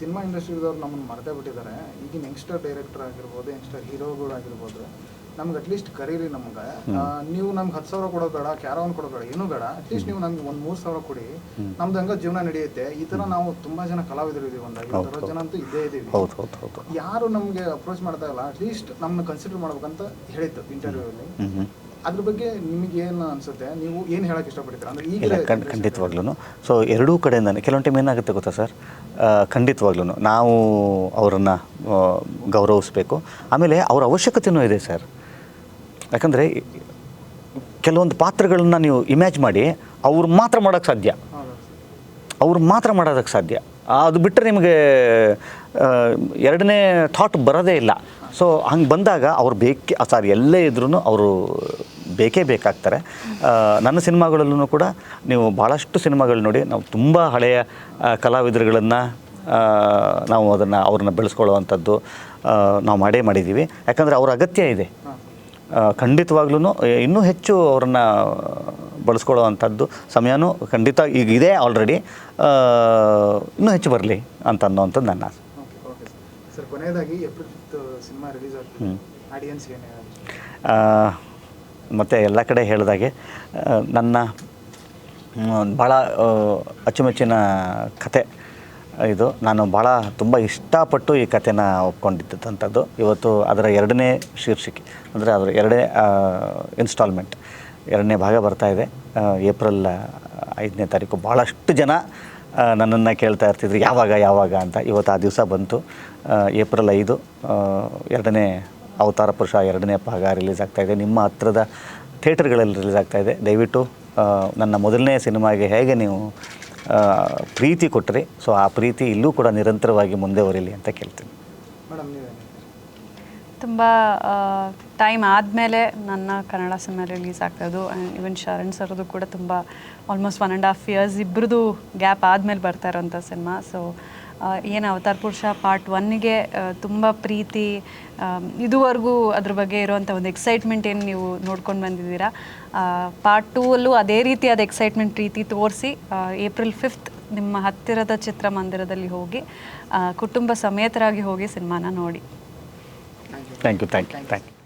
ಸಿನಿಮಾ ಇಂಡಸ್ಟ್ರಿದವ್ರು ನಮ್ಮನ್ನು ಮರೆತೇ ಬಿಟ್ಟಿದ್ದಾರೆ. ಈಗಿನ ಯಂಗ್ಸ್ಟರ್ ಡೈರೆಕ್ಟರ್ ಆಗಿರ್ಬೋದು ಯಂಗ್ಸ್ಟರ್ ಹೀರೋಗಳಾಗಿರ್ಬೋದು ನಮ್ಗೆ ಅಟ್ಲೀಸ್ಟ್ ಕರೀರಿ ನಮ್ಗೆ. ನೀವು ನಮ್ಗೆ ಹತ್ತು ಸಾವಿರ ಕೊಡೋ ಬೇಡ ಕ್ಯಾರವನ್ ಕೊಡೋ ಬೇಡ ಏನೂ ಬೇಡ. ಅಟ್ಲೀಸ್ಟ್ ನೀವು ನಮ್ಗೆ ಒಂದು ಮೂರು ಸಾವಿರ ಕೊಡಿ. ನಮ್ದು ಹಂಗ ಜೀವನ ನಡೆಯುತ್ತೆ. ಈ ಥರ ನಾವು ತುಂಬಾ ಜನ ಕಲಾವಿದರು ಇದೀವಿ ಒಂದು ಐವತ್ತು ಜನ ಅಂತೂ ಇದ್ದೇ ಹೌದು ಯಾರು ನಮಗೆ ಅಪ್ರೋಚ್ ಮಾಡ್ತಾ ಇಲ್ಲ ಅಟ್ಲೀಸ್ಟ್ ನಮ್ಮನ್ನ ಕನ್ಸಿಡರ್ ಮಾಡ್ಬೇಕಂತ ಹೇಳಿತ್ತು ಇಂಟರ್ವ್ಯೂ ಹ್ಞೂ ಹ್ಞೂ ಅದ್ರ ಬಗ್ಗೆ ನಿಮಗೆ ಏನು ಅನ್ಸುತ್ತೆ? ನೀವು ಏನು ಹೇಳಕ್ ಇಷ್ಟಪಡ್ತೀರಾ? ಅಂದ್ರೆ ಇಲ್ಲ ಈಗ ಖಂಡ್ ಖಂಡಿತವಾಗ್ಲೂ ಸೊ ಎರಡೂ ಕಡೆಯಿಂದ ಕೆಲವೊಂದು ಟೈಮ್ ಏನಾಗುತ್ತೆ ಗೊತ್ತಾ ಸರ್? ಖಂಡಿತವಾಗ್ಲೂ ನಾವು ಅವರನ್ನು ಗೌರವಿಸ್ಬೇಕು. ಆಮೇಲೆ ಅವ್ರ ಅವಶ್ಯಕತೆಯೂ ಇದೆ ಸರ್. ಯಾಕಂದರೆ ಕೆಲವೊಂದು ಪಾತ್ರಗಳನ್ನ ನೀವು ಇಮ್ಯಾಜ್ ಮಾಡಿ ಅವ್ರು ಮಾತ್ರ ಮಾಡೋಕ್ಕೆ ಸಾಧ್ಯ. ಅವ್ರು ಮಾತ್ರ ಮಾಡೋದಕ್ಕೆ ಸಾಧ್ಯ. ಅದು ಬಿಟ್ಟರೆ ನಿಮಗೆ ಎರಡನೇ ಥಾಟ್ ಬರೋದೇ ಇಲ್ಲ. ಸೊ ಹಂಗೆ ಬಂದಾಗ ಅವ್ರು ಬೇಕೇ ಸಾರಿ ಎಲ್ಲೇ ಇದ್ರೂ ಅವರು ಬೇಕೇ ಬೇಕಾಗ್ತಾರೆ. ನನ್ನ ಸಿನಿಮಾಗಳಲ್ಲೂ ಕೂಡ ನೀವು ಭಾಳಷ್ಟು ಸಿನಿಮಾಗಳು ನೋಡಿ, ನಾವು ತುಂಬ ಹಳೆಯ ಕಲಾವಿದರುಗಳನ್ನು ನಾವು ಅದನ್ನು, ಅವ್ರನ್ನ ಬೆಳೆಸ್ಕೊಳ್ಳುವಂಥದ್ದು ನಾವು ಮಾಡೇ ಮಾಡಿದ್ದೀವಿ. ಯಾಕಂದರೆ ಅವ್ರ ಅಗತ್ಯ ಇದೆ. ಖಂಡಿತವಾಗ್ಲೂ ಇನ್ನೂ ಹೆಚ್ಚು ಅವ್ರನ್ನ ಬಳಸ್ಕೊಳ್ಳೋವಂಥದ್ದು ಸಮಯನೂ ಖಂಡಿತ ಈಗ ಇದೆ ಆಲ್ರೆಡಿ ಇನ್ನೂ ಹೆಚ್ಚು ಬರಲಿ ಅಂತ ಅನ್ನೋವಂಥದ್ದು ನನ್ನ ಆಸೆ. ಓಕೆ ಓಕೆ ಸರ್ ಸರ್ ಕೊನೆಯದಾಗಿ ಏಪ್ರಿಲ್ ಫಿಫ್ತ್ ಸಿನಿಮಾ ರಿಲೀಸ್ ಆಗ್ತದೆ. ಆಡಿಯನ್ಸ್ ಏನು ಹೇಳಿ ಮತ್ತು ಎಲ್ಲ ಕಡೆ ಹೇಳಿದಾಗೆ ನನ್ನ ಭಾಳ ಅಚ್ಚುಮೆಚ್ಚಿನ ಕತೆ ಇದು ನಾನು ಭಾಳ ತುಂಬ ಇಷ್ಟಪಟ್ಟು ಈ ಕಥೆನ ಒಪ್ಕೊಂಡಿದ್ದಂಥದ್ದು ಇವತ್ತು ಅದರ ಎರಡನೇ ಶೀರ್ಷಿಕೆ, ಅಂದರೆ ಅದರ ಎರಡನೇ ಇನ್ಸ್ಟಾಲ್ಮೆಂಟ್ ಎರಡನೇ ಭಾಗ ಬರ್ತಾ ಇದೆ. ಏಪ್ರಿಲ್ ಐದನೇ ತಾರೀಕು ಭಾಳಷ್ಟು ಜನ ನನ್ನನ್ನು ಕೇಳ್ತಾ ಇರ್ತಿದ್ರು, ಯಾವಾಗ ಯಾವಾಗ ಅಂತ. ಇವತ್ತು ಆ ದಿವಸ ಬಂತು. ಏಪ್ರಿಲ್ ಐದು ಎರಡನೇ ಅವತಾರ ಪುರುಷ, ಎರಡನೇ ಭಾಗ ರಿಲೀಸ್ ಆಗ್ತಾ ಇದೆ. ನಿಮ್ಮ ಹತ್ರದ ಥಿಯೇಟರ್ಗಳಲ್ಲಿ ರಿಲೀಸ್ ಆಗ್ತಾ ಇದೆ. ದಯವಿಟ್ಟು ನನ್ನ ಮೊದಲನೇ ಸಿನಿಮಾಗೆ ಹೇಗೆ ನೀವು ಪ್ರೀತಿ ಕೊಟ್ಟರೆ ಸೊ ಆ ಪ್ರೀತಿ ಇಲ್ಲೂ ಕೂಡ ನಿರಂತರವಾಗಿ ಮುಂದೆ ಬರಲಿ ಅಂತ ಕೇಳ್ತೀನಿ. ತುಂಬ ಟೈಮ್ ಆದಮೇಲೆ ನನ್ನ ಕನ್ನಡ ಸಿನಿಮಾ ರಿಲೀಸ್ ಆಗ್ತಾಯಿದ್ದು ಆ್ಯಂಡ್ ಈವನ್ ಶರಣ್ ಸರ್ದು ಕೂಡ ತುಂಬ almost one and half years ಇಬ್ಬರದು ಗ್ಯಾಪ್ ಆದಮೇಲೆ ಬರ್ತಾ ಇರೋಂಥ ಸಿನಿಮಾ. ಸೊ ಏನು ಅವತಾರ್ ಪುರುಷ ಪಾರ್ಟ್ ಒನ್ಗೆ ತುಂಬ ಪ್ರೀತಿ ಇದುವರೆಗೂ ಅದ್ರ ಬಗ್ಗೆ ಇರುವಂಥ ಒಂದು ಎಕ್ಸೈಟ್ಮೆಂಟ್ ಏನು ನೀವು ನೋಡ್ಕೊಂಡು ಬಂದಿದ್ದೀರಾ? ಪಾರ್ಟ್ ಟೂ ಅಲ್ಲೂ ಅದೇ ರೀತಿಯಾದ ಎಕ್ಸೈಟ್ಮೆಂಟ್ ಪ್ರೀತಿ ತೋರಿಸಿ ಏಪ್ರಿಲ್ ಫಿಫ್ತ್ ನಿಮ್ಮ ಹತ್ತಿರದ ಚಿತ್ರಮಂದಿರದಲ್ಲಿ ಹೋಗಿ ಕುಟುಂಬ ಸಮೇತರಾಗಿ ಹೋಗಿ ಸಿನಿಮಾನ ನೋಡಿ. Thank you thank you thank you